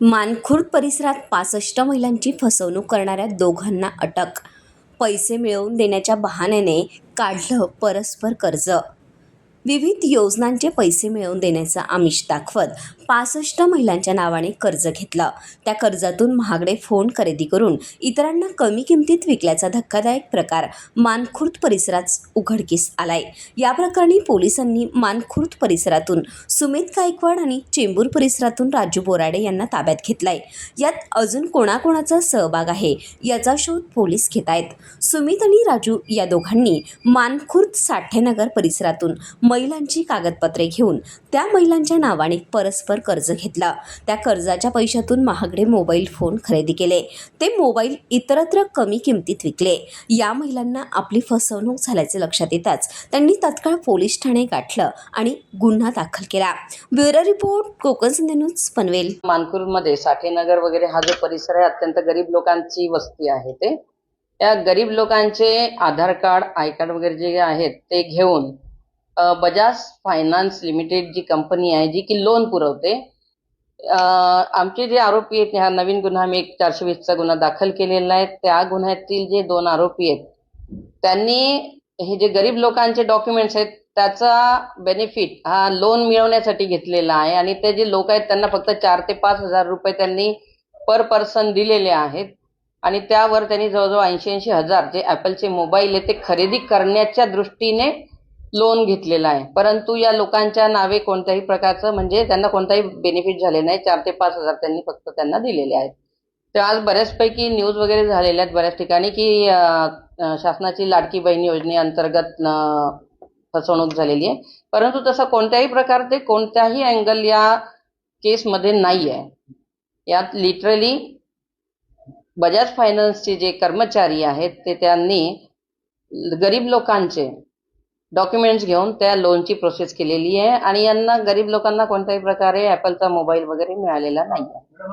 मानखुर्द परिसरात पासष्ट महिलांची फसवणूक करणाऱ्या दोघांना अटक. पैसे मिळवून देण्याच्या बहाण्याने काढलं परस्पर कर्ज. विविध योजनांचे पैसे मिळवून देण्याचं आमिष दाखवत पासष्ट महिलांच्या नावाने कर्ज घेतलं. त्या कर्जातून महागडे फोन खरेदी करून इतरांना कमी किमतीत विकल्याचा धक्कादायक प्रकार मानखुर्द परिसरात उघडकीस आलाय. या प्रकरणी पोलिसांनी मानखुर्द परिसरातून सुमित गायकवाड आणि चेंबूर परिसरातून राजू बोराडे यांना ताब्यात घेतलाय. यात अजून कोणाकोणाचा सहभाग आहे याचा शोध पोलीस घेत आहेत. सुमित आणि राजू या दोघांनी मानखुर्द साठेनगर परिसरातून महिलांची कागदपत्रे घेऊन त्या महिलांच्या नावाने परस्पर कर्ज घेतला. त्या कर्जाच्या पैशातून महागडे मोबाईल फोन खरेदी केले. ते मोबाईल इतरत्र कमी किमतीत विकले. या महिलांना आपली फसवणूक झाल्याचे लक्षात येताच त्यांनी तत्काळ पोलीस ठाणे गाठलं आणि गुन्हा दाखल केला. Bureau report Konkan Sandhya news Panvel. मानपूरमध्ये Sathenagar वगैरे हा जो परिसर आहे अत्यंत गरीब लोकांची वस्ती आहे ते. त्या गरीब लोकांचे आधार कार्ड आय कार्ड वगैरे जे आहेत ते घेऊन बजाज फायनान्स लिमिटेड जी कंपनी आहे जी की लोन पुरवते. आमचे जे आरोपी आहेत ह्या नवीन गुन्हा मी एक चारशे वीसचा गुन्हा दाखल केलेला आहे. त्या गुन्ह्यातील जे दोन आरोपी आहेत त्यांनी हे जे गरीब लोकांचे डॉक्युमेंट्स आहेत त्याचा बेनिफिट हा लोन मिळवण्यासाठी घेतलेला आहे आणि ते जे लोक आहेत त्यांना फक्त चार ते पाच हजार रुपये त्यांनी पर पर्सन दिलेले आहेत. आणि त्यावर त्यांनी जवळजवळ ऐंशी ऐंशी हजार जे ॲपलचे मोबाईल आहे ते खरेदी करण्याच्या दृष्टीने लोन घेतलेलं आहे. परंतु या लोकांच्या नावे कोणत्याही प्रकारचं म्हणजे त्यांना कोणताही बेनिफिट झाले नाही. चार ते पाच हजार त्यांनी फक्त त्यांना दिलेले आहेत. तर आज बऱ्याचपैकी न्यूज वगैरे झालेल्या आहेत बऱ्याच ठिकाणी की शासनाची लाडकी बहीण योजनेअंतर्गत फसवणूक झालेली आहे. परंतु तसं कोणत्याही प्रकारचे कोणत्याही अँगल या केसमध्ये नाही आहे. यात लिटरली बजाज फायनान्सचे जे कर्मचारी आहेत ते त्यांनी गरीब लोकांचे डॉक्युमेंट्स घेऊन त्या लोनची प्रोसेस केलेली आहे. आणि यांना गरीब लोकांना कोणत्याही प्रकारे ॲपलचा मोबाईल वगैरे मिळालेला नाही आहे